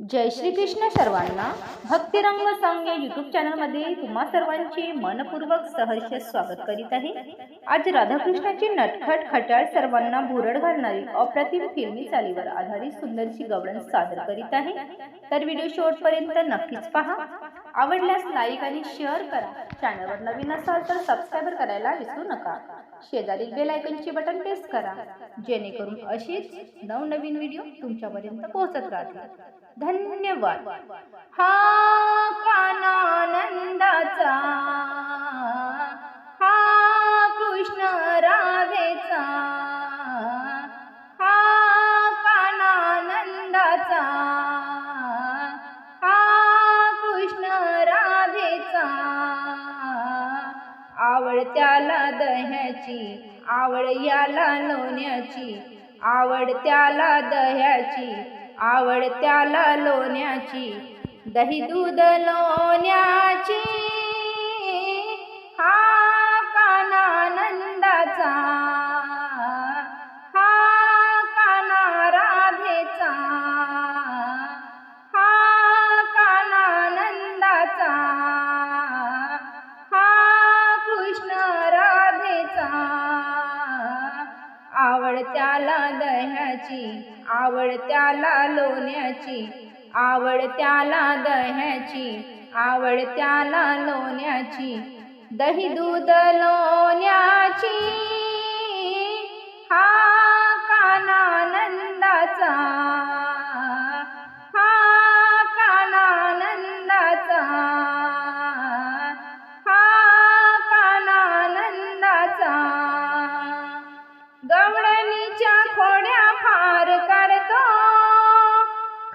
जय श्री कृष्ण सर्वांना भक्तिरंग संघ या युट्यूब चॅनलमध्ये तुम्हा सर्वांचे मनपूर्वक सहर्ष स्वागत करीत आहे. आज राधाकृष्णाची नटखट खटाळ सर्वांना भुरड घालणारी अप्रतिम फिल्मी चालीवर आधारित सुंदरशी गवळण सादर करीत आहे. तर व्हिडिओ शेवटपर्यंत नक्कीच पहा. आवडल्यास लाईक आणि शेअर करा. चॅनलवर नवीन असाल तर सबस्क्राईबर करायला विसरू नका. शेजारील बेलायकनचे बटन प्रेस करा. जेणेकरून असेच नवनवीन व्हिडिओ तुमच्यापर्यंत पोहोचत राहतील. धन्यवाद. हा कानानंदाचा हा कृष्ण राधेचा दह्याची आवड याला लोण्याची. आवड त्याला दह्याची आवड त्याला लोण्याची. दही दूध लोण्याची हा कानानंदाचा हा काना राधेचा हा कानानंदाचा. आवड त्याला दह्याची आवड त्याला लोण्याची आवड त्याला दह्याची आवड त्याला लोण्याची. दही दूध लोण्या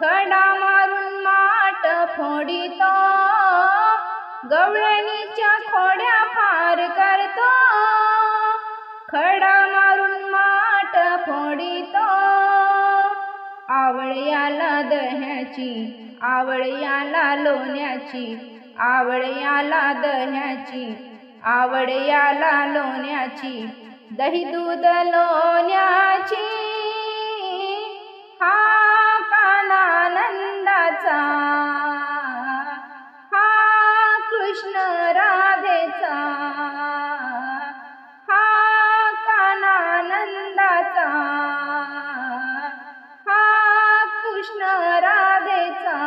खडा मारून माट फोडितो. गवळणीच्या खोड्या फार करतो. खडा मारून माट फोडितो. आवड याला दह्याची आवड याला लोण्याची आवड याला दह्याची आवड याला लोण्याची दही दूध लोण्याची. हा आनंदाचा हा कृष्ण राधेचा. हा कानानंदाचा. हा कृष्ण राधेचा.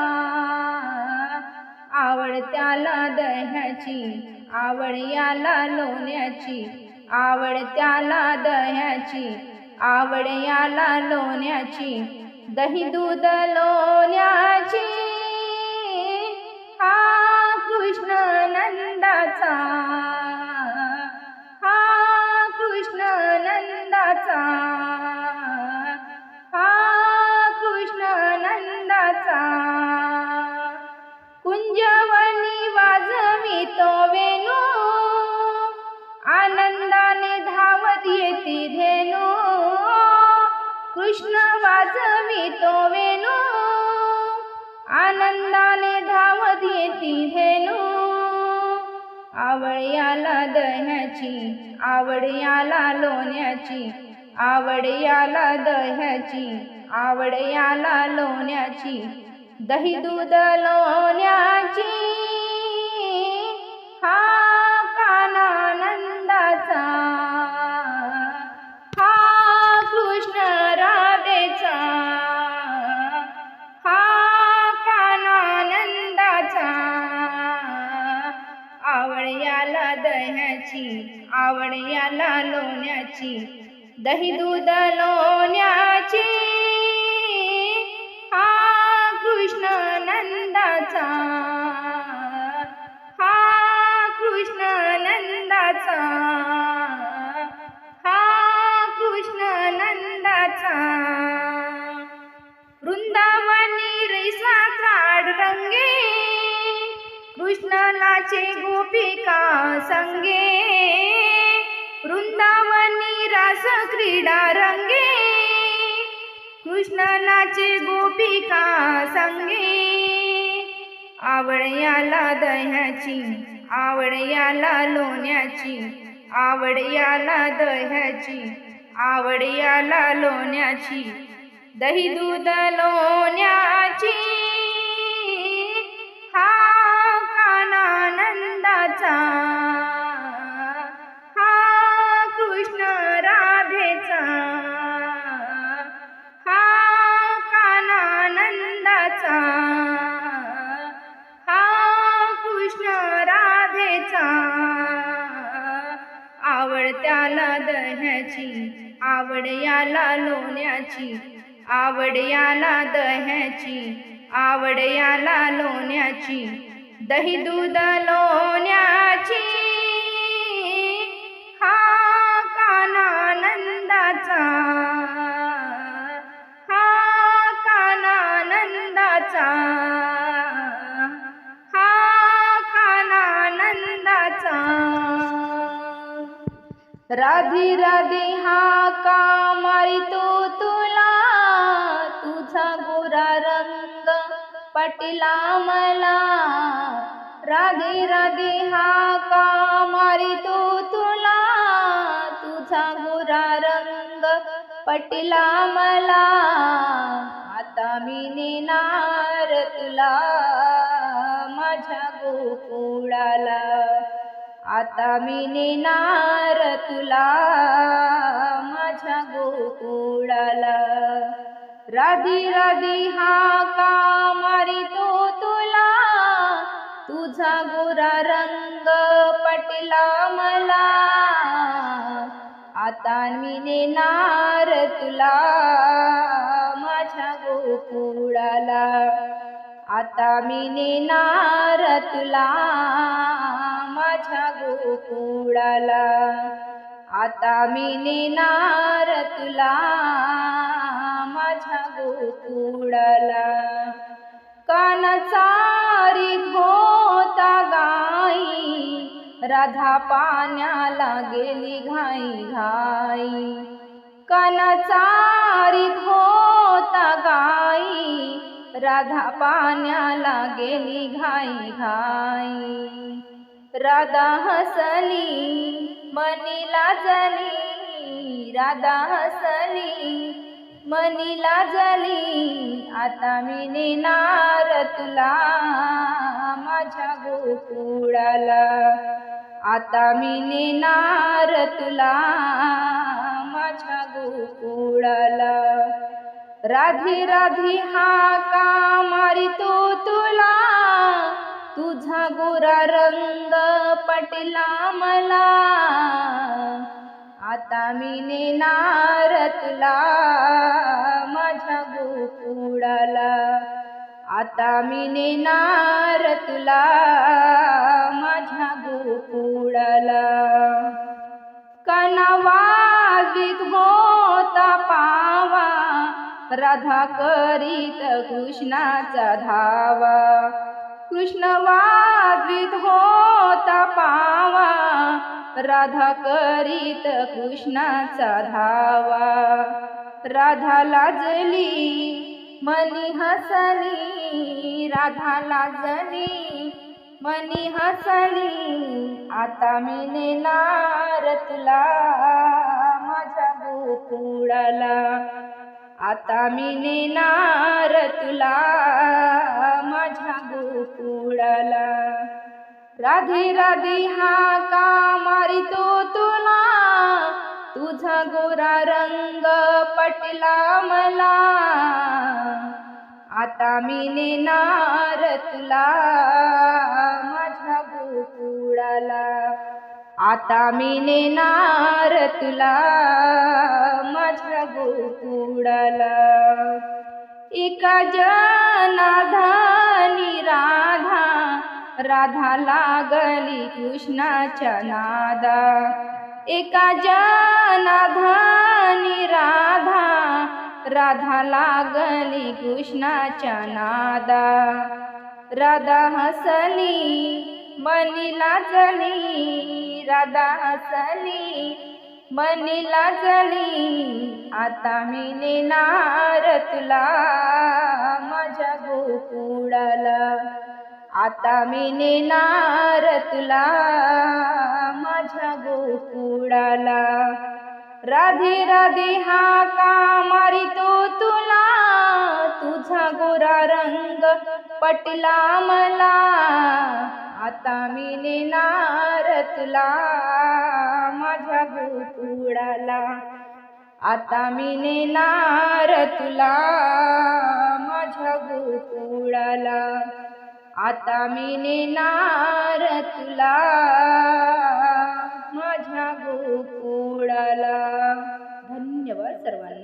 आवड त्याला दह्याची आवड याला लोण्याची आवड त्याला दह्याची आवड याला लोण्याची दही दूध लोण्याची. हा कृष्ण नंदाचा हा कृष्ण नंदाचा वाजवितो वेणू. आनंदाने धावत येती धेनू. आवड याला दह्याची आवड याला लोण्याची. आवड याला दह्याची आवड याला लोण्याची. दही दूध लोण्याची. हा कानानंदाचा आवड याला लोण्याची दही दूध लोण्याची. हा कृष्ण नंदाचा हा कृष्ण नंदाचा हा कृष्ण नंदाचा वृंदावनी रैसा काड रंगे कृष्णाचे गोपिका संगे. विलास क्रीडा रंगे. कृष्णनाचे गोपिका संगे. आवड याला दह्याची आवड याला लोण्याची आवड याला दह्याची आवड याला लोण्याची दही दूध लोण्याची. हा कानानंदाचा नंदाचा हा कृष्ण राधेचा. आवड त्याला दह्याची आवड याला लोण्याची आवड याला दह्याची आवड याला लोण्याची. दही दूध लोण्या राधी राधी हा का मारितो तुला? तुझा गोरा रंग पटला मला. राधे राधे हा का मारितो तुला? तुझा गोरा रंग पटला मला. आता मी नेणार तुला माझ्या गोकुळाला. राधी राधी हा का मारितो तुला? तुझा गोरा रंग पटला मला. आता मी नेणार तुला माझ्या गोकुळाला. आता मी नेणार तुला माझ्या गोकुळाला. आता मी नेणार तुला माझ्या गोकुळाला. कानचारी होता गाई राधा पाण्याला गेली घाई घाई. कानचारी होता गाई राधा पाण्याला गेली घाई घाई. राधा हसली मनीला जली राधा हसली मनीला जली आता मी नेणार तुला माझ्या गोकुळाला. आता मी नेणार तुला माझ्या गोकुळाला. राधी राधी हा का मारितो तुला? तुझा गोरा रंग पटला मला. आता मी नेणार तुला माझ्या गोकुळाला. आता मी नेणार तुला माझ्या गोकुळाला. कनवाजित होता पावा राधा करीत कृष्णाचा धावा. कृष्ण वाद्वित होता पावा राधा करीत कृष्णाचा धावा. राधा लाजली मनी हसली राधा लाजली मनी हसली आता मी नेणार तुला माझ्या गोकुळाला. आता मी नेणार तुला माझ्या गोकुळाला. राधे राधे हा का मारितो तुला? तुझा गोरा रंग पटला मला. आता मी नेणार तुला माझ्या गोकुळाला. आता मी नेणार तुला माझ्या एका जनाधानी राधा राधा लागली कृष्णाच्या नादा. एका जनाधानी राधा राधा लागली कृष्णाच्या नादा. राधा हसली मनीला जली राधा हसली मनीला झाली आता मी नेणार तुला माझ्या गोकुळाला. आता मी नेणार तुला माझ्या गोकुळाला. राधे राधे हा का मारितो तुला? तुझा गोरा रंग पटला मला. आता मी नेणार तुला माझ्या गोकुळाला. आता मी नेणार तुला माझ्या गोकुळाला. आता मी नेणार तुला माझ्या गोकुळाला. धन्यवाद सर्वांना.